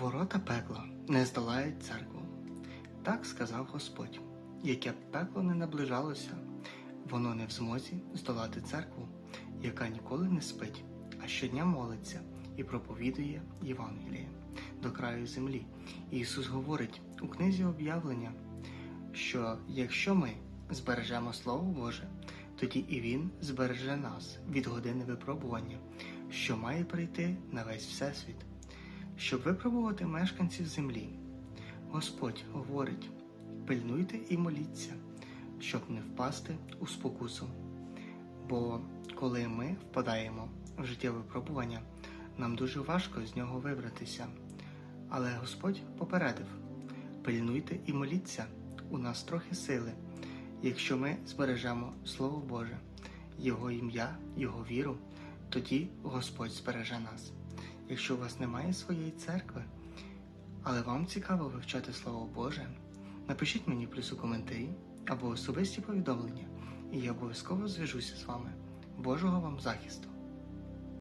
Ворота пекла не здолають церкву. Так сказав Господь. Яке б пекло не наближалося, воно не в змозі здолати церкву, яка ніколи не спить, а щодня молиться і проповідує Євангеліє до краю землі. Ісус говорить у книзі об'явлення, що якщо ми збережемо Слово Боже, тоді і Він збереже нас від години випробування, що має прийти на весь Всесвіт щоб випробувати мешканців землі. Господь говорить: пильнуйте і моліться, щоб не впасти у спокусу. Бо коли ми впадаємо в життєве випробування, нам дуже важко з нього вибратися. Але Господь попередив: пильнуйте і моліться, у нас трохи сили, якщо ми збережемо Слово Боже, Його ім'я, Його віру, тоді Господь збереже нас. Якщо у вас немає своєї церкви, але вам цікаво вивчати Слово Боже, напишіть мені плюс у коментарі або особисті повідомлення, і я обов'язково зв'яжуся з вами. Божого вам захисту!